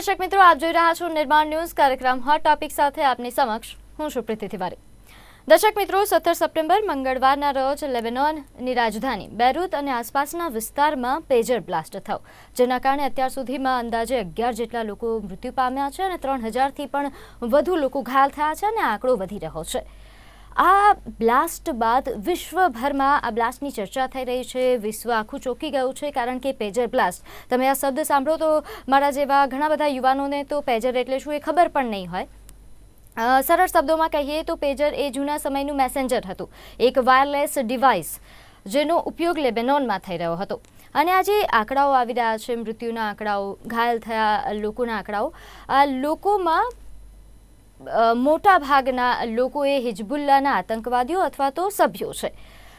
દર્શક મિત્રો, આપ જોઈ રહ્યા છો નિર્માણ ન્યૂઝ કાર્યક્રમ હોટ ટોપિક સાથે આપની સમક્ષ. હું છું પ્રીતિ તિવારી. દર્શક મિત્રો, સત્તર સપ્ટેમ્બર, મંગળવારના રોજ લેબેનોનની રાજધાની બેરૂત અને આસપાસના વિસ્તારમાં પેજર બ્લાસ્ટ થયો, જેના કારણે અત્યાર સુધીમાં અંદાજે અગિયાર જેટલા લોકો મૃત્યુ પામ્યા છે અને ત્રણ હજારથી પણ વધુ લોકો ઘાયલ થયા છે અને આંકડો વધી રહ્યો છે. આ બ્લાસ્ટ બાદ વિશ્વભરમાં આ બ્લાસ્ટની ચર્ચા થઈ રહી છે. વિશ્વ આખું ચોંકી ગયું છે કારણ કે પેજર બ્લાસ્ટ. તમે આ શબ્દ સાંભળો તો મારા જેવા ઘણા બધા યુવાનોને તો પેજર એટલે શું એ ખબર પણ નહીં હોય. સરળ શબ્દોમાં કહીએ તો પેજર એ જૂના સમયનું મેસેન્જર હતું. એક વાયરલેસ ડિવાઇસ જેનો ઉપયોગ લેબેનોનમાં થઈ રહ્યો હતો. અને આજે આંકડાઓ આવી રહ્યા છે. મૃત્યુના આંકડાઓ, ઘાયલ થયા લોકોના આંકડાઓ. આ લોકોમાં મોટા ભાગના લોકો એ હિજબુલ્લાના આતંકવાદીઓ અથવા તો સભ્યો છે.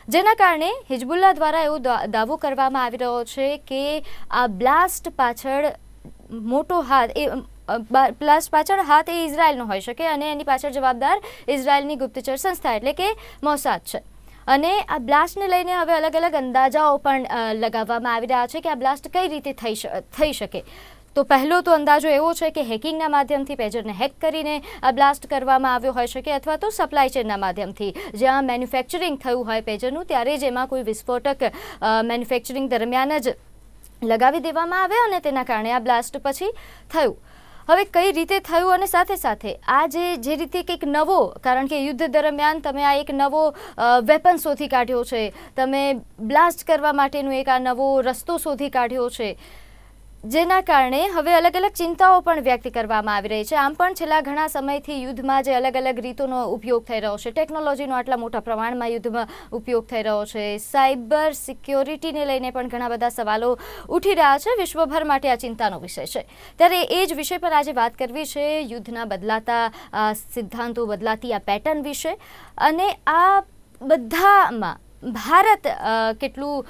જેના કારણે હિજબુલ્લા દ્વારા એવો દાવો કરવામાં આવી રહ્યો છે કે આ બ્લાસ્ટ પાછળ મોટો હાથ એ બ્લાસ્ટ પાછળ હાથ એ ઇઝરાયલનો હોઈ શકે અને એની પાછળ જવાબદાર ઇઝરાયલની ગુપ્તચર સંસ્થા એટલે કે મોસાદ છે. અને આ બ્લાસ્ટને લઈને હવે અલગ અલગ અંદાજાઓ પણ લગાવવામાં આવી રહ્યા છે કે આ બ્લાસ્ટ કઈ રીતે થઈ થઈ શકે. તો પહેલો તો અંદાજો એવો છે કે હેકિંગના માધ્યમથી પેજરને હેક કરીને બ્લાસ્ટ કરવામાં આવ્યો હોઈ શકે અથવા તો સપ્લાય ચેનના માધ્યમથી. જ્યાં મેન્યુફેક્ચરિંગ થયું હોય પેજરનું, ત્યારે જ એમાં કોઈ વિસ્ફોટક મેન્યુફેક્ચરિંગ દરમિયાન જ લગાવી દેવામાં આવે અને તેના કારણે આ બ્લાસ્ટ પછી થયું. હવે કઈ રીતે થયું અને સાથે સાથે આ જે જે રીતે કંઈક નવો, કારણ કે યુદ્ધ દરમિયાન તમે આ એક નવો વેપન શોધી કાઢ્યો છે, તમે બ્લાસ્ટ કરવા માટેનું એક આ નવો રસ્તો શોધી કાઢ્યો છે જેના કારણે હવે અલગ અલગ ચિંતાઓ પણ વ્યક્ત કરવામાં આવી રહી છે. આમ પણ છેલ્લા ઘણા સમયથી યુદ્ધમાં જે અલગ અલગ રીતોનો ઉપયોગ થઈ રહ્યો છે, ટેકનોલોજીનો આટલા મોટા પ્રમાણમાં યુદ્ધમાં ઉપયોગ થઈ રહ્યો છે, સાયબર સિક્યોરિટીને લઈને પણ ઘણા બધા સવાલો ઉઠી રહ્યા છે. વિશ્વભર માટે આ ચિંતાનો વિષય છે. ત્યારે એ જ વિષય પર આજે વાત કરવી છે, યુદ્ધના બદલાતા સિદ્ધાંતો બદલાતી આ પેટર્ન વિશે. અને આ બધામાં ભારત કેટલું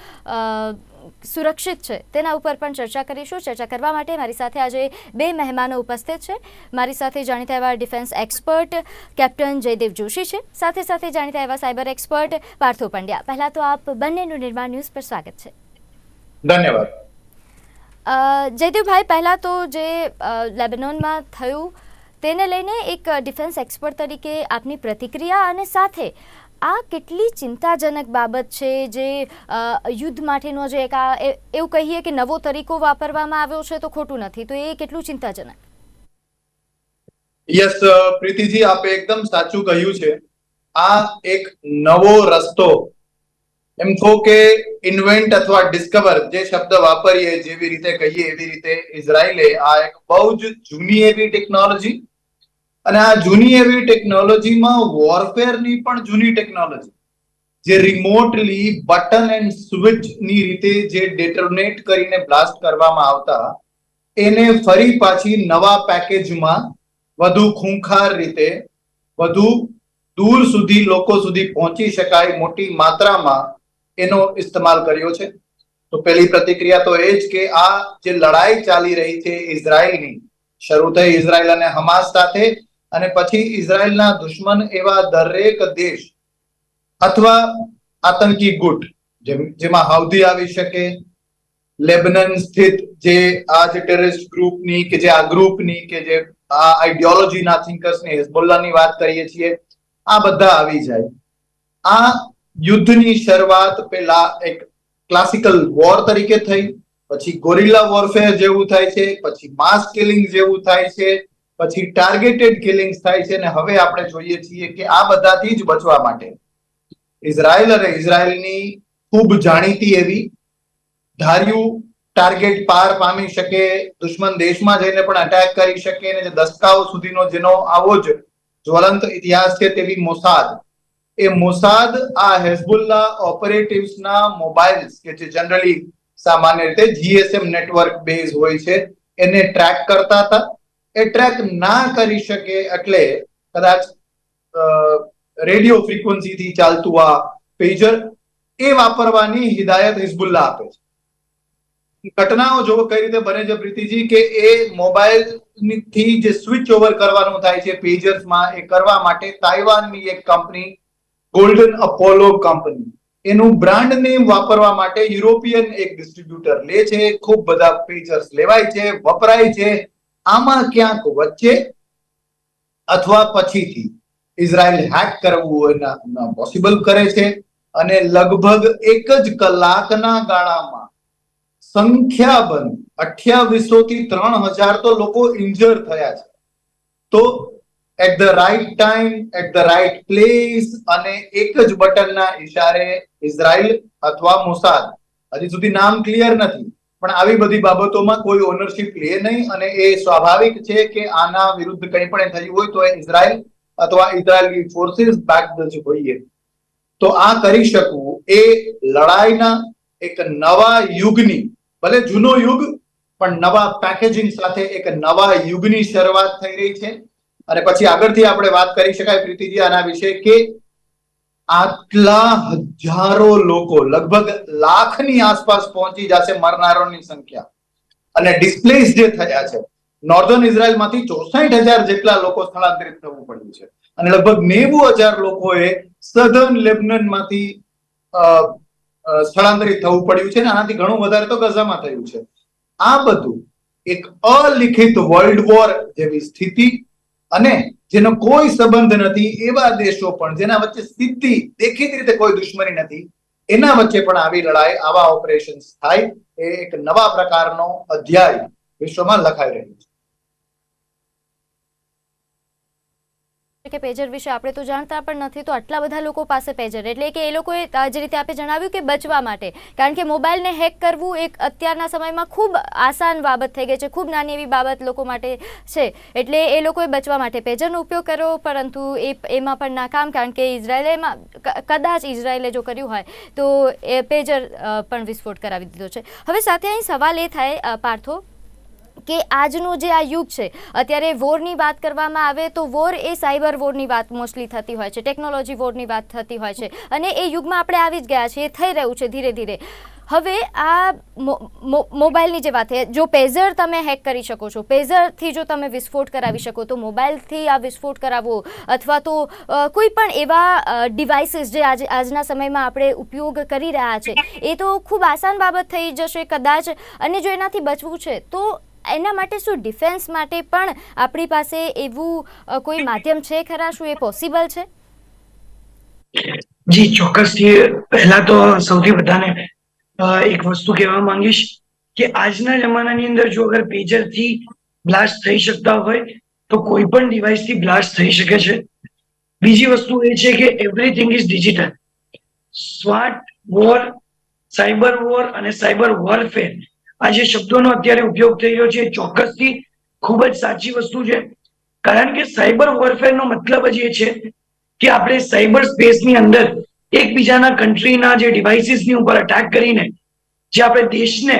સુરક્ષિત છે. તેના ઉપર પણ ચર્ચા કરીશું. ચર્ચા કરવા માટે મારી સાથે આજે બે મહેમાનો ઉપસ્થિત છે. મારી સાથે જાણીતા એવા defence expert captain Jaydev Joshi છે. સાથે સાથે જાણીતા એવા સાયબર એક્સપર્ટ પાર્થો પંડ્યા. પહેલાં તો આપ બંનેનું નિર્માણ ન્યૂઝ પર સ્વાગત છે. ધન્યવાદ. જયદેવભાઈ પહેલાં તો જે લેબેનોનમાં થયું તેને લઈને એક ડિફેન્સ એક્સપર્ટ તરીકે આપની પ્રતિક્રિયા અને સાથે આ કેટલી ચિંતાજનક બાબત છે જે યુદ્ધ માટેનો જે એક આ એવું કહીએ કે નવો તરીકો વાપરવામાં આવ્યો છે તો ખોટું નથી. તો એ કેટલું ચિંતાજનક? યસ પ્રીતિજી, આપે એકદમ સાચું કહ્યું છે. આ એક નવો રસ્તો, એમ કહો કે ઇન્વેન્ટ અથવા ડિસ્કવર જે શબ્દ વાપરીએ જેવી રીતે કહીએ એવી રીતે ઇઝરાયલે આ એક બહુ જ જૂની એવી ટેકનોલોજી અને આ જૂની એવી ટેકનોલોજીમાં વોરફેરની પણ જૂની ટેકનોલોજી. જે રિમોટલી બટન એન્ડ સ્વિચની રીતે જે ડેટોનેટ કરીને બ્લાસ્ટ કરવામાં આવતા, એને ફરી પાછી નવા પેકેજમાં વધુ ખૂંખાર રીતે, વધુ દૂર સુધી, લોકો સુધી પહોંચી શકાય મોટી માત્રામાં એનો ઇસ્તેમાલ કર્યો છે. તો પહેલી પ્રતિક્રિયા તો એ જ કે આ જે લડાઈ ચાલી રહી છે ઇઝરાયલની, શરૂ થઈ ઇઝરાયલ અને હમાસ સાથે અને પછી ઇઝરાયલના દુશ્મન એવા દરેક દેશ અથવા આતંકી ગુટ, જેમ હાઉદી આવી શકે, લેબનન સ્થિત જે આ જે ટેરરિસ્ટ ગ્રુપની કે જે આ ગ્રુપની કે જે આ આઈડિયોલોજીના થિંકર્સની હિઝબુલ્લાની વાત કરીએ છીએ, આ બધા આવી જાય. આ યુદ્ધની શરૂઆત પેલા એક ક્લાસિકલ વોર તરીકે થઈ, પછી ગોરિલ્લા વોરફેર જેવું થાય છે, પછી માસ કિલિંગ જેવું થાય છે પછી ટાર્ગેટેડ કિલિંગ્સ થાય છે અને હવે આપણે જોઈએ છીએ કે આ બધાથી જ બચવા માટે ઇઝરાયલ અને ઇઝરાયલની ખૂબ જાણીતી એવી ધાર્યું ટાર્ગેટ પાર પામી શકે, દુશ્મન દેશમાં જઈને પણ અટેક કરી શકે અને જે દસકાઓ સુધીનો જેનો આવો જ જ્વલંત ઇતિહાસ છે તેવી મોસાદ. એ મોસાદ આ હેઝબુલ્લા ઓપરેટિવ્સના મોબાઈલ્સ કે જે જનરલી સામાન્ય રીતે જીએસએમ નેટવર્ક બેઝ હોય છે, એને ટ્રેક કરતા હતા. એ ટ્રેક ના કરી શકે એટલે કદાચ રેડિયો ફ્રીક્વન્સીથી ચાલતું આ પેજર એ વાપરવાની હિદાયત હિઝબુલ્લા આપે છે. ઘટનાઓ જોવો કઈ રીતે બને છે પ્રીતિજી કે એ મોબાઈલથી જે સ્વિચ ઓવર કરવાનું થાય છે પેજર્સમાં એ કરવા માટે તાઇવાનની એક કંપની ગોલ્ડન અપોલો કંપની એનું બ્રાન્ડ નેમ વાપરવા માટે યુરોપિયન એક ડિસ્ટ્રીબ્યુટર લે છે, ખૂબ બધા પેજર્સ લેવાય છે, વપરાય છે આમાં ક્યાંક વચ્ચે અથવા પછીથી ઇઝરાયલ હેક કરવું પોસિબલ કરે છે અને લગભગ એક જ કલાકના ગાળામાં સંખ્યાબંધ અઠ્યાવીસો થી ત્રણ હજાર તો લોકો ઇન્જર થયા છે. તો at the right time at the right place અને એક જ બટનના ઇશારે ઇઝરાયલ અથવા મોસાદ હજી સુધી નામ ક્લિયર નથી. પણ આવી બધી બાબતોમાં કોઈ ઓનરશિપ લે નહીં અને એ સ્વાભાવિક છે કે આના વિરુદ્ધ કંઈ પણ થયું હોય તો એ ઇઝરાયલ અથવા ઇઝરાયલી ફોર્સિસ બેક જ હોઈએ. તો આ કરી શકવું એ લડાઈના એક નવા યુગની, ભલે જૂનો યુગ, પણ નવા પેકેજિંગ સાથે એક નવા યુગની શરૂઆત થઈ રહી છે. અને પછી આગળથી આપણે વાત કરી શકાય પ્રીતિજી આના વિશે કે આટલા હજારો લોકો, લગભગ લાખની આસપાસ પહોંચી જશે મરનારોની સંખ્યા. અને ડિસ્પ્લેસ જે થયા છે નોર્ધન ઇઝરાયલમાંથી ચોસઠ હજાર જેટલા લોકો સ્થળાંતરિત થવું પડ્યું છે. અને લગભગ નેવું હજાર લોકોએ સધર્ન લેબનનમાંથી સ્થળાંતરિત થવું પડ્યું છે અને આનાથી ઘણું વધારે તો ગઝામાં થયું છે. આ બધું એક અલિખિત વર્લ્ડ વોર જેવી સ્થિતિ અને જેનો કોઈ સંબંધ નથી એવા દેશો પણ જેના વચ્ચે સીધી દેખીતી રીતે કોઈ દુશ્મની નથી, એના વચ્ચે પણ આવી લડાઈ, આવા ઓપરેશન થાય, એ એક નવા પ્રકારનો અધ્યાય વિશ્વમાં લખાઈ રહ્યો છે. કે પેજર વિશે આપણે તો જાણતા પણ નથી, તો આટલા બધા લોકો પાસે પેજર એટલે કે એ લોકોએ જે રીતે આપણે જણાવ્યું કે બચવા માટે. કારણ કે મોબાઈલને હેક કરવું એક અત્યારના સમયમાં ખૂબ આસાન બાબત થઈ ગઈ છે, ખૂબ નાની એવી બાબત લોકો માટે છે. એટલે એ લોકોએ બચવા માટે પેજરનો ઉપયોગ કર્યો, પરંતુ એ, એમાં પણ નાકામ કારણ કે ઇઝરાયલે એમાં કદાચ ઇઝરાયલે જો કર્યું હોય, તો એ પેજર પણ વિસ્ફોટ કરાવી દીધો છે. હવે સાથે અહીં સવાલ એ થાય પાર્થો કે આજનો જે આ યુગ છે, અત્યારે વોરની વાત કરવામાં આવે તો વોર એ સાયબર વોરની વાત મોસ્ટલી થતી હોય છે, ટેકનોલોજી વોરની વાત થતી હોય છે. અને એ યુગમાં આપણે આવી જ ગયા છીએ, એ થઈ રહ્યું છે ધીરે ધીરે. હવે આ મોબાઈલની જે વાત છે, જો પેઝર તમે હેક કરી શકો છો, પેઝરથી જો તમે વિસ્ફોટ કરાવી શકો, તો મોબાઈલથી આ વિસ્ફોટ કરાવવો અથવા તો કોઈ પણ એવા ડિવાઇસીસ જે આજ, આજના સમયમાં આપણે ઉપયોગ કરી રહ્યા છે, એ તો ખૂબ આસાન બાબત થઈ જશે કદાચ. અને જો એનાથી બચવું છે, તો એના માટે શું ડિફેન્સ માટે પણ આપણી પાસે એવું કોઈ માધ્યમ છે ખરા? શું એ પોસિબલ છે? જી, ચોક્કસથી. પહેલા તો સૌથી બધાને એક વસ્તુ કહેવા માંગીશ કે આજના જમાનાની અંદર જો અગર પેજરથી બ્લાસ્ટ થઈ શકતા હોય, તો કોઈ પણ ડિવાઇસથી બ્લાસ્ટ થઈ શકે છે. બીજી વસ્તુ એ છે કે એવરીથિંગ ઇઝ ડિજિટલ સ્વાટ વોર સાયબર વોર અને સાયબર વોરફેર આ જે શબ્દોનો અત્યારે ઉપયોગ થઈ રહ્યો છે ચોક્કસથી ખૂબ જ સાચી વસ્તુ છે. કારણ કે સાયબર વોરફેરનો મતલબ જ એ છે કે આપણે સાયબર સ્પેસની અંદર એકબીજાના કન્ટ્રીના જે ડિવાઇસીસની ઉપર અટેક કરીને જે આપણે દેશને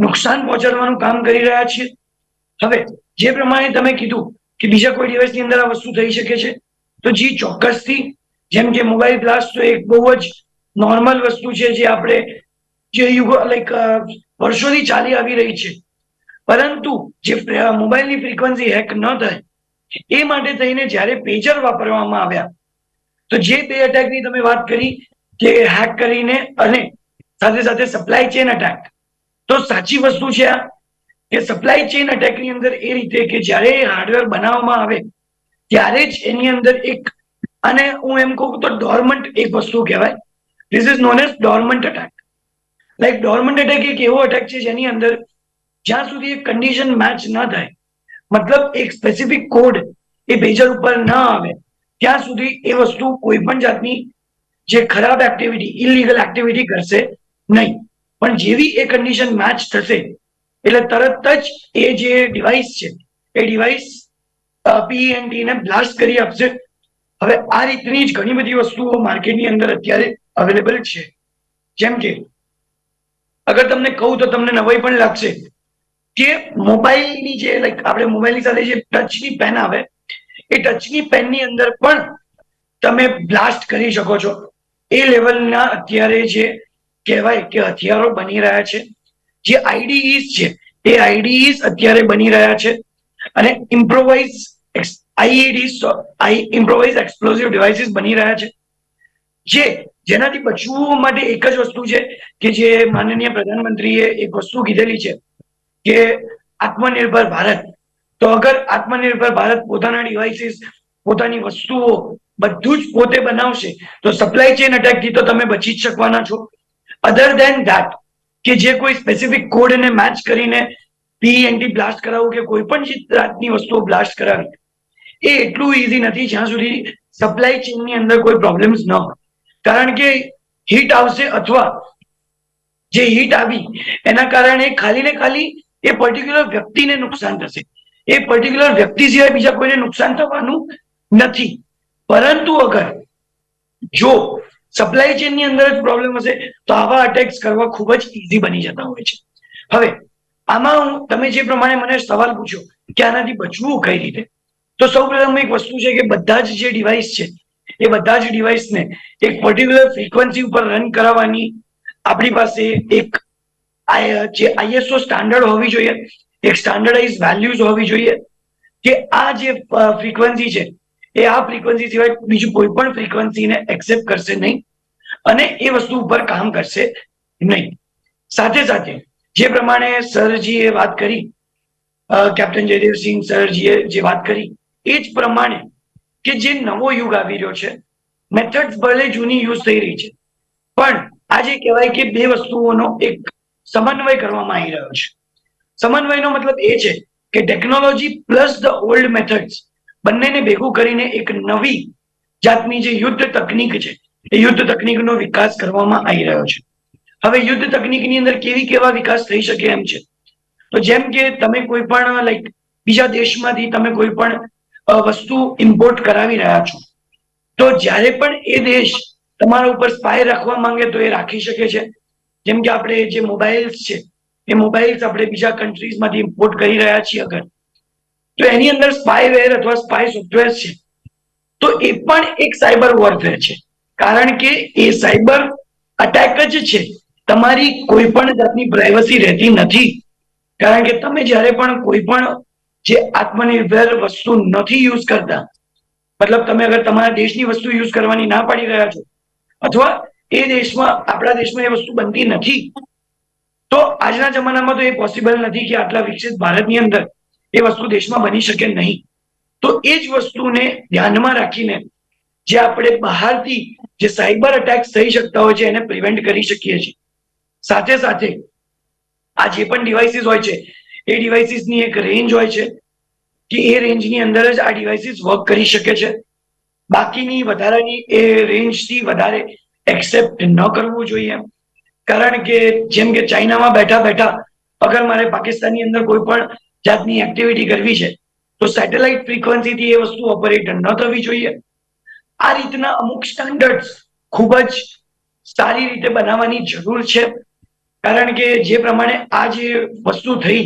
નુકસાન પહોંચાડવાનું કામ કરી રહ્યા છીએ. હવે જે પ્રમાણે તમે કીધું કે બીજા કોઈ ડિવાઇસની અંદર આ વસ્તુ થઈ શકે છે, તો જી ચોક્કસથી જેમ કે મોબાઈલ બ્લાસ્ટ તો એક બહુ જ નોર્મલ વસ્તુ છે જે આપણે જે યુગો લાઈક વર્ષોથી ચાલી આવી રહી છે. પરંતુ જે મોબાઈલની ફ્રીક્વન્સી હેક ન થાય, એ માટે થઈને જ્યારે પેજર વાપરવામાં આવ્યા, તો જે બે અટેકની તમે વાત કરી કે હેક કરીને અને સાથે સાથે સપ્લાય ચેન અટેક તો સાચી વસ્તુ છે આ, કે સપ્લાય ચેન અટેકની અંદર એ રીતે કે જ્યારે હાર્ડવેર બનાવવામાં આવે, ત્યારે જ એની અંદર એક, અને હું એમ કહું તો ડોર્મન્ટ એક વસ્તુ કહેવાય. This is known as dormant attack like dormant attack એક એવો અટેક છે જેની અંદર જ્યાં સુધી એક કન્ડિશન મેચ ન થાય, મતલબ એક સ્પેસિફિક કોડ એ ભેજર ઉપર ન આવે, ત્યાં સુધી એ વસ્તુ કોઈ પણ જાતની જે ખરાબ એક્ટિવિટી ઇલીગલ એક્ટિવિટી કરશે નહીં. પણ જેવી એ કન્ડિશન મેચ થશે, એટલે તરત જ એ જે ડિવાઇસ છે, એ ડિવાઇસ પીએનટી ને બ્લાસ્ટ કરી આપશે. હવે આ રીતની જ ઘણી બધી વસ્તુઓ માર્કેટની અંદર અત્યારે અવેલેબલ છે. જેમ કે અગર તમને કહું તો તમને નવાઈ પણ લાગશે. કે મોબાઈલની જે લાઈક આપણે મોબાઈલની સાથે જે ટચની પેન આવે, એ ટચની પેનની અંદર પણ તમે બ્લાસ્ટ કરી શકો છો. એ લેવલના અત્યારે જે કહેવાય કે હથિયારો બની રહ્યા છે. જે આઈડીઈસ છે, એ આઈડીઈસ અત્યારે બની રહ્યા છે. અને improvise IED I, improvise explosive devices બની રહ્યા છે. જે જેનાથી બચવું માટે એક જ વસ્તુ છે કે જે માનનીય પ્રધાનમંત્રીએ એક વસ્તુ કીધેલી છે કે આત્મનિર્ભર ભારત. તો અગર આત્મનિર્ભર ભારત પોતાના ડિવાઇસીસ પોતાની વસ્તુઓ બધું જ પોતે બનાવશે, તો સપ્લાય ચેન અટેકથી તો તમે બચી જ શકવાના છો. અધર દેન ધેટ કે જે કોઈ સ્પેસિફિક કોડને મેચ કરીને પીએનટી બ્લાસ્ટ કરાવવું કે કોઈ પણ જાતની વસ્તુઓ બ્લાસ્ટ કરાવી, એ એટલું ઈઝી નથી જ્યાં સુધી સપ્લાય ચેનની અંદર કોઈ પ્રોબ્લેમ્સ ન હોય. કારણ કે હીટ આવશે અથવા જે હીટ આવી, એના કારણે ખાલી ને ખાલી એ પર્ટિક્યુલર વ્યક્તિને નુકસાન થશે. એ પર્ટિક્યુલર વ્યક્તિ સિવાય બીજા કોઈને નુકસાન થવાનું નથી. પરંતુ અગર જો સપ્લાય ચેનની અંદર જ પ્રોબ્લેમ હશે, તો આવા અટેક્સ કરવા ખૂબ જ ઈઝી બની જતા હોય છે. હવે, આમાં હું, તમે જે પ્રમાણે મને સવાલ પૂછ્યો કે આનાથી બચવું કઈ રીતે? તો સૌ પ્રથમ એક વસ્તુ છે કે બધા જ જે ડિવાઇસ છે એ બધા જ ડિવાઇસને એક પર્ટિક્યુલર ફ્રીક્વન્સી ઉપર રન કરાવવાની આપણી પાસે એક જે આઈએસઓ સ્ટાન્ડર્ડ હોવી જોઈએ, એક સ્ટાન્ડર્ડાઇઝ વેલ્યુઝ હોવી જોઈએ કે આ જે ફ્રીક્વન્સી છે, એ આ ફ્રીક્વન્સી સિવાય બીજું કોઈ પણ ફ્રીક્વન્સીને એક્સેપ્ટ કરશે નહીં અને એ વસ્તુ ઉપર કામ કરશે નહીં. સાથે સાથે જે પ્રમાણે સરજીએ વાત કરી કેપ્ટન જયદેવસિંહ સરજીએ જે વાત કરી, એ જ પ્રમાણે કે જે નવો યુગ આવી રહ્યો છે મેથડ્સ ભલે જૂની યુઝ થઈ રહી છે, પણ આજે કહેવાય કે બે વસ્તુઓનો એક સમન્વય કરવામાં આવી રહ્યો છે. સમન્વયનો મતલબ એ છે કે technology plus the old methods બંનેને ભેગું કરીને એક નવી જાતની જે યુદ્ધ તકનીક છે, એ યુદ્ધ તકનીકનો વિકાસ કરવામાં આવી રહ્યો છે. હવે યુદ્ધ તકનીકની અંદર કેવી કેવા વિકાસ થઈ શકે એમ છે? તો જેમ કે તમે કોઈ પણ લાઈક બીજા દેશમાંથી તમે કોઈ પણ વસ્તુ ઇમ્પોર્ટ કરાવી રહ્યા છો. તો જ્યારે પણ એ દેશ તમારા ઉપર સ્પાય રાખવા માંગે તો એ રાખી શકે છે. જેમ કે આપણે જે મોબાઈલ્સ છે, એ મોબાઈલ્સ આપણે બીજા કન્ટ્રીઝમાંથી ઇમ્પોર્ટ કરી રહ્યા છીએ અગર. તો એની અંદર સ્પાયવેર અથવા સ્પાય સોફ્ટવેર છે. તો એ પણ એક સાયબર વોરફેર છે. કારણ કે એ સાયબર અટેક જ છે. તમારી કોઈ પણ જાતની પ્રાઇવસી રહેતી નથી. કારણ કે તમે જ્યારે પણ કોઈ પણ જે આત્મનિર્ભર વસ્તુ નથી યુઝ કરતા. મતલબ તમે અગર તમારા દેશની વસ્તુ યુઝ કરવાની ના પાડી રહ્યા છો, અથવા એ દેશમાં, આપણા દેશમાં એ વસ્તુ બનતી નથી, તો આજના જમાનામાં તો એ પોસિબલ નથી કે આટલા વિકસિત ભારતની અંદર એ વસ્તુ દેશમાં બની શકે નહીં. તો એ જ વસ્તુને ધ્યાનમાં રાખીને જે આપણે બહારથી જે સાયબર અટેક્સ થઈ શકતા હોય છે, એને પ્રિવેન્ટ કરી શકીએ છીએ. સાથે સાથે આ જે પણ ડિવાઇસીસ હોય છે, એ ડિવાઇસીસની એક રેન્જ હોય છે કે એ રેન્જની અંદર જ આ ડિવાઇસીસ વર્ક કરી શકે છે. બાકીની વધારાની એ રેન્જથી વધારે એક્સેપ્ટ ન કરવું જોઈએ કારણ કે જેમ કે ચાઇનામાં બેઠા બેઠા અગર મારે પાકિસ્તાનની અંદર કોઈ પણ જાતની એક્ટિવિટી કરવી છે, તો સેટેલાઇટ ફ્રીક્વન્સીથી એ વસ્તુ ઓપરેટ ન થવી જોઈએ. આ રીતના અમુક સ્ટાન્ડર્ડ્સ ખૂબ જ સારી રીતે બનાવવાની જરૂર છે. કારણ કે જે પ્રમાણે આ જે વસ્તુ થઈ,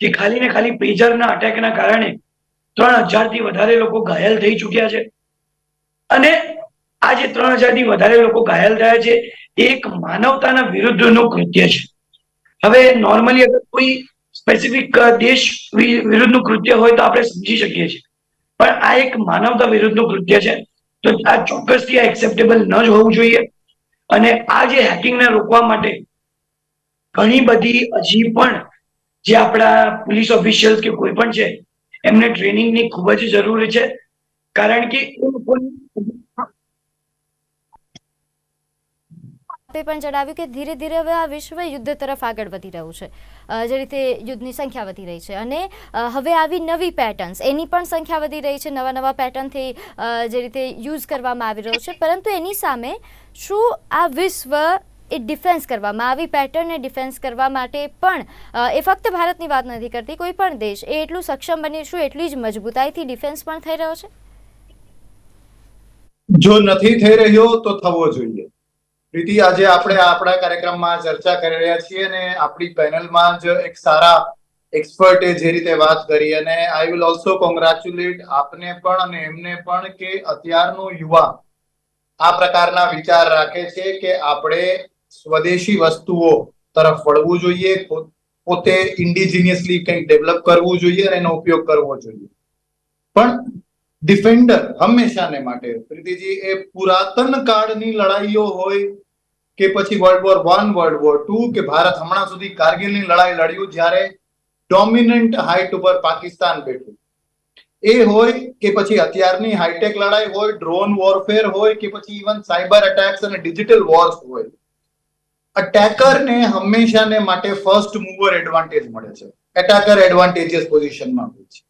કે ખાલી ને ખાલી પેજરના અટેકના કારણે ત્રણ હજારથી વધારે લોકો ઘાયલ થઈ ચૂક્યા છે. અને આ જે ત્રણ હજારથી વધારે લોકો ઘાયલ થયા છે. એક માનવતાના વિરુદ્ધનું કૃત્ય છે. હવે નોર્મલી અગર કોઈ સ્પેસિફિક દેશ વિરુદ્ધનું કૃત્ય હોય તો આપણે સમજી શકીએ છીએ. પણ આ એક માનવતા વિરુદ્ધનું કૃત્ય છે. તો આ ચોક્કસથી આ એક્સેપ્ટેબલ ન જ હોવું જોઈએ. અને આ જે હેકિંગને રોકવા માટે ઘણી બધી હજી પણ જે આપણા પોલીસ ઓફિશિયલ્સ કે કોઈ પણ છે એમને ટ્રેનિંગની ખૂબ જ જરૂર છે. કારણ કે પણ જણાવ્યું કે ધીરે ધીરે હવે આ વિશ્વ યુદ્ધ તરફ આગળ વધી રહ્યું છે. જે રીતે યુદ્ધની સંખ્યા વધી રહી છે અને હવે આવી નવી પેટર્ન્સ એની પણ સંખ્યા વધી રહી છે. નવા નવા પેટર્નથી જે રીતે યુઝ કરવામાં આવી રહ્યો છે. પરંતુ એની સામે શું આ વિશ્વ એ ડિફેન્સ કરવામાં આવી પેટર્નને ડિફેન્સ કરવા માટે પણ એ ફક્ત ભારતની વાત નથી કરતી, કોઈ પણ દેશ, એ એટલું સક્ષમ બની શું એટલી જ મજબૂતાઈથી ડિફેન્સ પણ થઈ રહ્યો છે? જો નથી થઈ રહ્યો, તો થવો જોઈએ. પ્રીતિ, આજે આપણે આપણા કાર્યક્રમમાં ચર્ચા કરી રહ્યા છીએ અને આપણી પેનલમાં જ એક સારા એક્સપર્ટે જે રીતે વાત કરી અને આઈ વિલ ઓલ્સો કોંગ્રેચ્યુલેટ આપને પણ અને એમને પણ કે અત્યારનો યુવા આ પ્રકારના વિચાર રાખે છે કે આપણે સ્વદેશી વસ્તુઓ તરફ વળવું જોઈએ પોતે ઇન્ડિજિનિયસલી કંઈક ડેવલપ કરવું જોઈએ અને એનો ઉપયોગ કરવો જોઈએ. પણ ડિફેન્ડર હંમેશાને માટે, પ્રીતિજી, એ પુરાતન કાળની લડાઈઓ હોય કે પછી world war one world war two કે ભારત હમણાં સુધી કારગિલની લડાઈ લડ્યું જ્યારે ડોમિનન્ટ હાઇટ ઉપર પાકિસ્તાન બેઠું. એ હોય કે પછી અત્યારની હાઈટેક લડાઈ હોય ડ્રોન વોરફેર હોય કે પછી ઇવન સાયબર અટેક્સ અને ડિજિટલ વોર્સ હોય. અટેકરને હંમેશાને માટે ફર્સ્ટ મૂવર એડવાન્ટેજ મળે છે. એટેકર એડવાન્ટેજીસ પોઝિશનમાં હોય છે.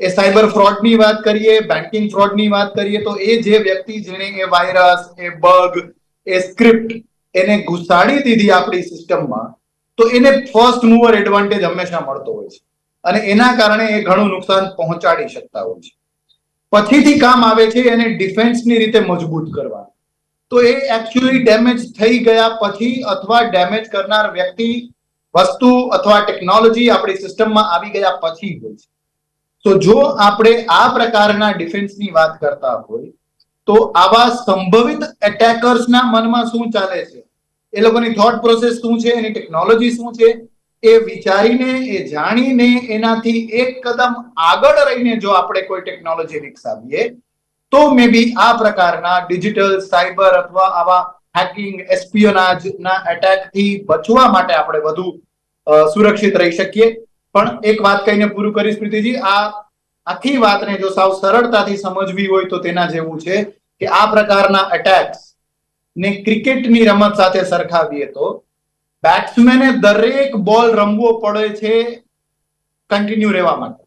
એ સાયબર ફ્રોડની વાત કરીએ બેન્કિંગ ફ્રોડની વાત કરીએ, તો એ જે વ્યક્તિ જેણે એ વાયરસ એ બગ એ સ્ક્રિપ્ટ એને ઘુસાડી દીધી આપણી સિસ્ટમમાં તો એને ફર્સ્ટ મૂવર એડવાન્ટેજ હંમેશા મળતો હોય છે. અને એના કારણે એ ઘણું નુકસાન પહોંચાડી શકતા હોય છે. પછીથી કામ આવે છે એને ડિફેન્સની રીતે મજબૂત કરવા તો એ એકચ્યુઅલી ડેમેજ થઈ ગયા પછી અથવા ડેમેજ કરનાર વ્યક્તિ, વસ્તુ અથવા ટેકનોલોજી આપણી સિસ્ટમમાં આવી ગયા પછી હોય છે. તો જો આપણે આ પ્રકારના ડિફેન્સની વાત કરતા હોય, તો આવા સંભવિત એટેકર્સના મનમાં શું ચાલે છે? એ લોકોની થોટ પ્રોસેસ શું છે? એની ટેકનોલોજી શું છે? એ વિચારીને, એ જાણીને એનાથી એક કદમ આગળ રહીને જો આપણે કોઈ ટેકનોલોજી વિકસાવીએ તો મે બી આ પ્રકારના ડિજિટલ સાયબર અથવા આવા હેકિંગ એસ્પિયોનાજ ના એટેકથી બચવા માટે આપણે વધુ સુરક્ષિત રહી શકીએ. પણ એક વાત કહીને પૂરું કરીશ પ્રીતિજી, આ આખી વાતને જો સાવ સરળતાથી સમજવી હોય તો તેના જેવું છે કે આ પ્રકારના એટેક્સ ને ક્રિકેટની રમત સાથે સરખાવીએ તો બેટ્સમેને દરેક બોલ રમવો પડે છે કન્ટિન્યુ રહેવા માટે.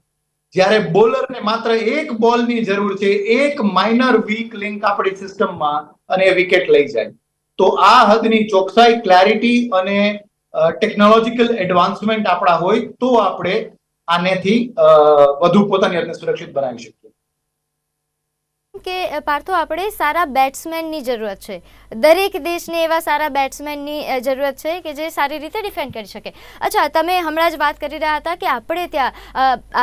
જ્યારે બોલરને માત્ર એક બોલની જરૂર છે, એક માઇનર વીક લિંક આપણી સિસ્ટમમાં અને વિકેટ લઈ જાય. તો આ હદની ચોકસાઈ ક્લેરિટી અને ટેકનોલોજીકલ એડવાન્સમેન્ટ આપણા હોય તો આપણે આનેથી વધુ પોતાની જાતને સુરક્ષિત બનાવી શકીએ. કે પાર્થો, આપણે સારા બેટ્સમેનની જરૂરત છે. દરેક દેશને એવા સારા બેટ્સમેનની જરૂરત છે કે જે સારી રીતે ડિફેન્ડ કરી શકે. અચ્છા, તમે હમણાં જ વાત કરી રહ્યા હતા કે આપણે ત્યાં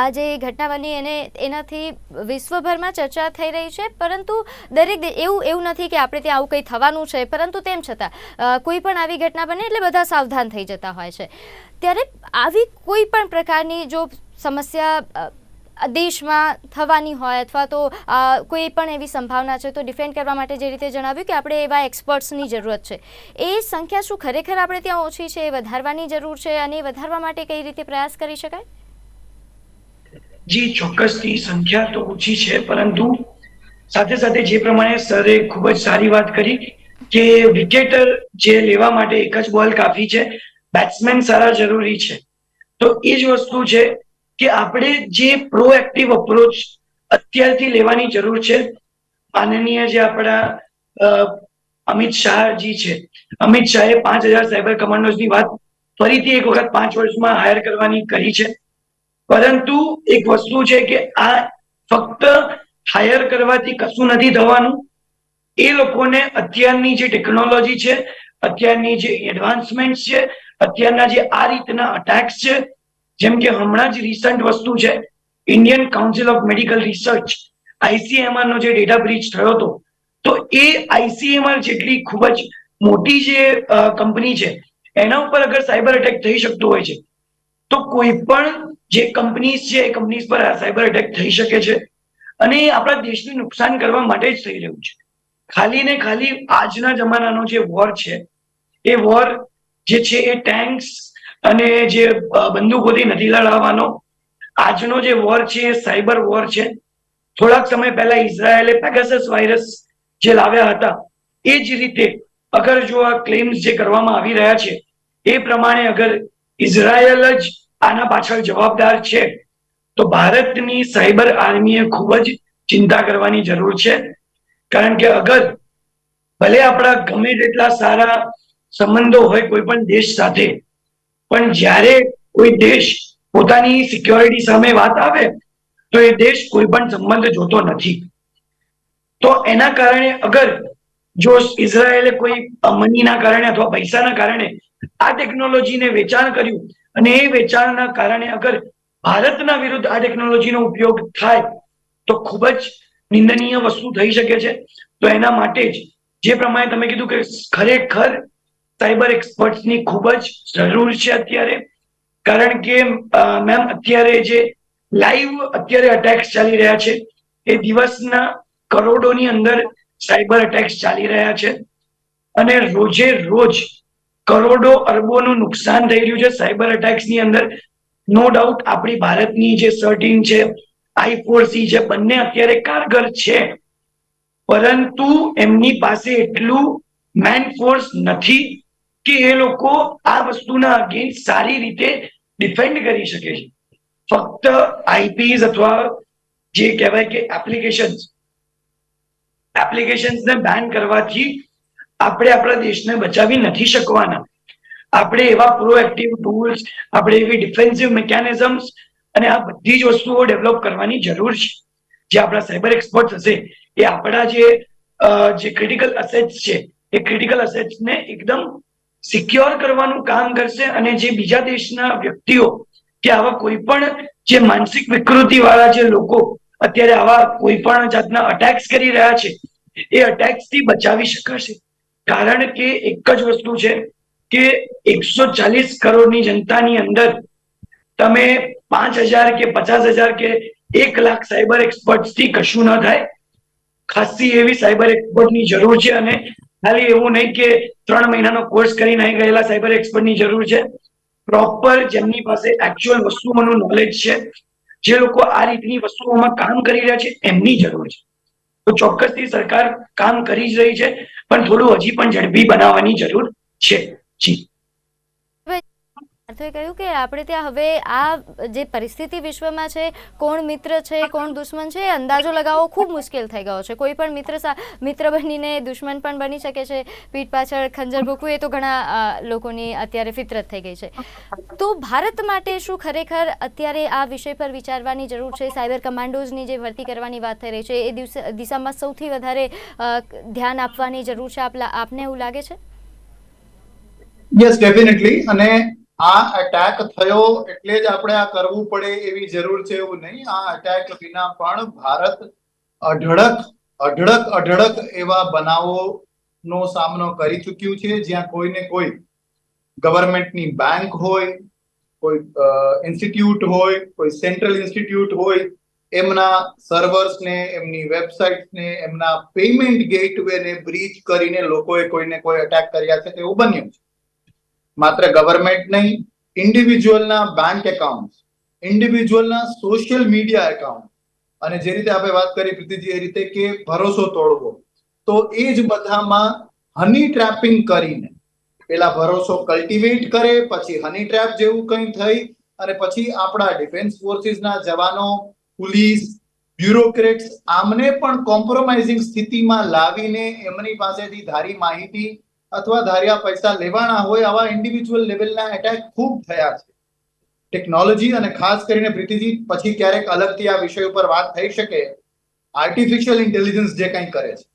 આ જે ઘટના બની એને, એનાથી વિશ્વભરમાં ચર્ચા થઈ રહી છે, પરંતુ દરેક એવું એવું નથી કે આપણે ત્યાં આવું કંઈ થવાનું છે, પરંતુ તેમ છતાં કોઈ પણ આવી ઘટના બને એટલે બધા સાવધાન થઈ જતા હોય છે. ત્યારે આવી કોઈ પણ પ્રકારની જો સમસ્યા દેશમાં થવાની હોય અથવા તો કોઈ પણ એવી સંભાવના છે, તો ડિફેન્ડ કરવા માટે જે રીતે જણાવ્યું કે આપણે એવા એક્સપર્ટ્સની જરૂરત છે. એ સંખ્યા શું ખરેખર આપણે ત્યાં ઓછી છે, એ વધારવાની જરૂર છે અને વધારવા માટે કઈ રીતે પ્રયાસ કરી શકાય? જી, ચોક્કસથી સંખ્યા તો ઓછી છે, પરંતુ સાથે સાથે જે પ્રમાણે સરે ખૂબ જ સારી વાત કરી કે વિકેટર જે લેવા માટે એક જ બોલ કાફી છે બેટ્સમેન સારા જરૂરી છે. તો એ જ વસ્તુ છે કે આપણે જે પ્રોએક્ટિવ અપ્રોચ અત્યારથી લેવાની જરૂર છે. માનનીય જે આપણા અમિત શાહજી છે. અમિત શાહે પાંચ હજાર સાયબર કમાન્ડોઝની વાત ફરીથી એક વખત પાંચ વર્ષમાં હાયર કરવાની કરી છે. પરંતુ એક વસ્તુ છે કે આ ફક્ત હાયર કરવાથી કશું નથી થવાનું. એ લોકોને અત્યારની જે ટેકનોલોજી છે, અત્યારની જે એડવાન્સમેન્ટ છે, અત્યારના જે આ રીતના અટેક્સ છે જેમ કે હમણાં જ રિસન્ટ વસ્તુ છે Indian Council of Medical Research ICMR નો જે ડેટા બ્રીચ થયો હતો, તો એ આઈસીએમઆર જેટલી ખૂબ જ મોટી જે કંપની છે, એના ઉપર અગર સાયબર એટેક થઈ શકતો હોય છે, તો કોઈ પણ જે કંપનીઝ છે, એ કંપનીઝ પર આ સાયબર અટેક થઈ શકે છે, અને એ આપણા દેશને નુકસાન કરવા માટે જ થઈ રહ્યું છે. ખાલી ને ખાલી આજના જમાનાનો જે વોર છે, એ વોર જે છે એ ટેન્ક્સ અને જે બંદૂકોથી નથી લડાવવાનો. આજનો જે વોર છે, એ સાયબર વોર છે. થોડાક સમય પહેલા ઇઝરાયેલે પેગાસસ વાયરસ જે લાવ્યા હતા, એ જ રીતે અગર જો આ ક્લેમ્સ જે કરવામાં આવી રહ્યા છે, એ પ્રમાણે અગર ઇઝરાયલ જ આના પાછળ જવાબદાર છે, તો ભારતની સાયબર આર્મીએ ખૂબ જ ચિંતા કરવાની જરૂર છે. કારણ કે અગર ભલે આપણા ગમે તેટલા સારા સંબંધો હોય કોઈ પણ દેશ સાથે પણ જ્યારે કોઈ દેશ પોતાની સિક્યોરિટી સામે વાત આવે, તો એ દેશ કોઈ પણ સંબંધ જોતો નથી. તો એના કારણે અગર જો ઇઝરાયેલે કોઈ મનીના કારણે અથવા પૈસાના કારણે આ ટેકનોલોજીને વેચાણ કર્યું અને એ વેચાણના કારણે અગર ભારતના વિરુદ્ધ આ ટેકનોલોજીનો ઉપયોગ થાય, તો ખૂબ જ નિંદનીય વસ્તુ થઈ શકે છે. તો એના માટે જ જે પ્રમાણે તમે કીધું કે ખરેખર સાયબર એક્સપર્ટ્સની ખૂબ જ જરૂર છે અત્યારે. કારણ કે મેમ, અત્યારે જે લાઈવ અત્યારે અટેક્સ ચાલી રહ્યા છે, એ દિવસના કરોડોની અંદર સાયબર અટેક્સ ચાલી રહ્યા છે. અને રોજે રોજ કરોડો અરબોનું નુકસાન થઈ રહ્યું છે સાયબર અટેક્સની અંદર. નો ડાઉટ આપણી ભારતની જે સર્ટીન છે આઈ ફોર સી છે, બંને અત્યારે કારગર છે. પરંતુ એમની પાસે એટલું મેન ફોર્સ નથી કે એ લોકો આ વસ્તુના અગેન્સ્ટ સારી રીતે ડિફેન્ડ કરી શકે છે. ફક્ત આઈપીઝ અથવા જે કહેવાય કે એપ્લિકેશન્સ એપ્લિકેશન્સને બેન કરવાથી આપણે આપણા દેશને બચાવી નથી શકવાના. આપણે એવા પ્રોએક્ટિવ ટૂલ્સ આપણે એવી ડિફેન્સિવ મિકેનિઝમ્સ અને આ બધી જ વસ્તુઓ ડેવલપ કરવાની જરૂર છે. જે આપણા સાયબર એક્સપર્ટ હશે, એ આપણા જે જે ક્રિટિકલ અસેટ્સ છે, એ ક્રિટિકલ અસેટ્સને એકદમ સિક્યોર કરવાનું કામ કરશે અને જે બીજા દેશના વ્યક્તિઓ, કે આવા કોઈ પણ જે માનસિક વિકૃતિ વાળા જે લોકો અત્યારે આવા કોઈ પણ જાતના અટેક્સ કરી રહ્યા છે, એ અટેક્સથી બચાવી શકાશે. કારણ કે એક જ વસ્તુ છે કે એકસો ચાલીસ કરોડની જનતાની અંદર તમે પાંચ હજાર કે પચાસ હજાર કે એક લાખ સાયબર એક્સપર્ટથી કશું ન થાય. ખાસી એવી સાયબર એક્સપર્ટની જરૂર છે અને ખાલી એવું નહીં કે ત્રણ મહિનાનો કોર્સ કરીને અહીં ગયેલા સાયબર એક્સપર્ટની જરૂર છે. પ્રોપર જેમની પાસે એકચ્યુઅલ વસ્તુઓનું નોલેજ છે. જે લોકો આ રીતની વસ્તુઓમાં કામ કરી રહ્યા છે, એમની જરૂર છે. તો ચોક્કસથી સરકાર કામ કરી જ રહી છે, પણ થોડું હજી પણ ઝડપી બનાવવાની જરૂર છે. જી. પાર્થોએ કહ્યું કે આપણે ત્યાં હવે આ જે પરિસ્થિતિ વિશ્વમાં છે, કોણ મિત્ર છે, કોણ દુશ્મન છે, અંદાજો લગાવવો ખૂબ મુશ્કેલ થઈ ગયો છે. કોઈ પણ મિત્ર મિત્ર બનીને દુશ્મન પણ બની શકે છે. પીઠ પાછળ ખંજર ભૂકવું એ તો ઘણા લોકોની અત્યારે ફિતરત થઈ ગઈ છે. તો ભારત માટે શું ખરેખર અત્યારે આ વિષય પર વિચારવાની જરૂર છે? સાયબર કમાન્ડોઝની જે ભરતી કરવાની વાત થઈ રહી છે, એ દિશામાં સૌથી વધારે ધ્યાન આપવાની જરૂર છે આપને એવું લાગે છે? યસ ડેફિનેટલી અને આ અટેક થયો એટલે જ આપણે આ કરવું પડે એવી જરૂર છે એવું નહીં. આ અટેક વિના પણ ભારત અઢળક અઢળક અઢળક એવા બનાવો નો સામનો કરી ચૂક્યું છે. જ્યાં કોઈને કોઈ ગવર્મેન્ટની બેંક હોય, કોઈ ઇન્સ્ટિટ્યૂટ હોય, કોઈ સેન્ટ્રલ ઇન્સ્ટિટ્યૂટ હોય, એમના સર્વર્સને એમની વેબસાઇટ્સને એમના પેમેન્ટ ગેટવેને બ્રીચ કરીને લોકોએ કોઈને કોઈ અટેક કર્યા છે તેવું બન્યું છે. માત્ર ગવર્મેન્ટ નહીં ઇન્ડિવિજ્યુઅલના બેંક એકાઉન્ટ ઇન્ડિવિજ્યુઅલના સોશિયલ મીડિયા એકાઉન્ટ અને જે રીતે આપણે વાત કરી પ્રીતિજી, એ રીતે કે ભરોસો તોડવો. તો એ જ બધામાં હની ટ્રેપિંગ કરીને, પેલા ભરોસો કલ્ટિવેટ કરે, પછી હની ટ્રેપ જેવું કંઈ થઈ, અને પછી આપણા ડિફેન્સ ફોર્સિસના જવાનો પોલીસ બ્યુરોક્રેટ્સ આમને પણ કોમ્પ્રોમાઇઝિંગ સ્થિતિમાં લાવીને એમની પાસેથી ધારી માહિતી અથવા ધાર્યા પૈસા લેવાના હોય આવા ઇન્ડિવિજ્યુઅલ લેવલના એટેક ખૂબ થયા છે. ટેકનોલોજી અને ખાસ કરીને પ્રીતિજી પછી ક્યારેક અલગથી આ વિષય ઉપર વાત થઈ શકે આર્ટિફિશિયલ ઇન્ટેલિજન્સ જે કંઈ કરે છે.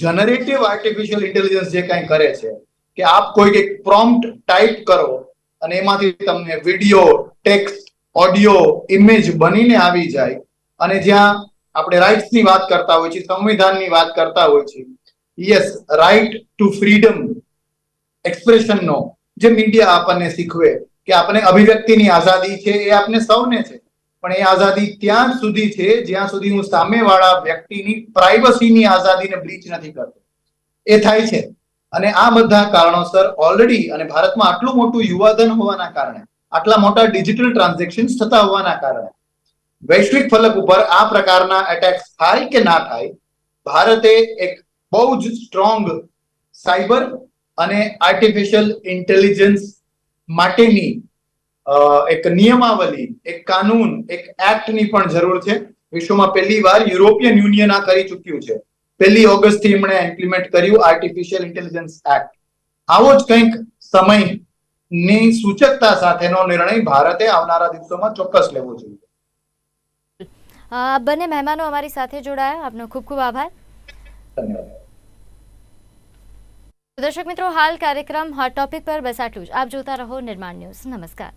જનરેટિવ આર્ટિફિશિયલ ઇન્ટેલિજન્સ જે કંઈ કરે છે, કે આપ કોઈ એક પ્રોમ્પ્ટ ટાઈપ કરો અને એમાંથી તમને વીડિયો ટેક્સ્ટ ઓડિયો ઇમેજ બનીને આવી જાય. અને જ્યાં આપણે રાઇટ્સની વાત કરતા હોય છે સંવિધાનની વાત કરતા હોય છે યસ રાઇટ ટુ ફ્રીડમ એક્સપ્રેશનનો જે મીડિયા આપણને શીખવે કે આપણે અભિવ્યક્તિની આઝાદી છે એ આપણે સૌને છે. પણ એ આઝાદી ત્યાં સુધી છે, જ્યાં સુધી હું સામેવાળા વ્યક્તિની પ્રાઇવસીની આઝાદીને બ્લીચ નથી કરતો. એ થાય છે. અને આ બધા કારણોસર ઓલરેડી અને ભારતમાં આટલું મોટું યુવાધન હોવાના કારણે, આટલા મોટા ડિજિટલ ટ્રાન્ઝેક્શન થતા હોવાના કારણે, વૈશ્વિક ફલક ઉપર આ પ્રકારના એટેક્સ થાય કે ના થાય, ભારતે એક બહુ જ સ્ટ્રોંગ સાયબર અને આર્ટિફિશિયલ ઇન્ટેલિજન્સ માટેની એક નિયમાવલી એક કાનૂન એક એક્ટની પણ જરૂર છે. વિશ્વમાં પહેલી વાર યુરોપિયન યુનિયન આ કરી ચૂક્યું છે. પહેલી ઓગસ્ટથી એમણે ઇમ્પ્લિમેન્ટ કર્યું આર્ટિફિશિયલ ઇન્ટેલિજન્સ એક્ટ આવો જ કંઈક સમયની સૂચકતા સાથેનો નિર્ણય ભારતે આવનારા દિવસોમાં ચોક્કસ લેવો જોઈએ. બંને મહેમાનો અમારી સાથે જોડાયા. આપનો ખૂબ ખૂબ આભાર. ધન્યવાદ. દર્શક મિત્રો, હાલ કાર્યક્રમ હોટ ટોપિક પર બસ આટલું જ આપ જોતા રહો નિર્માણ ન્યૂઝ. નમસ્કાર.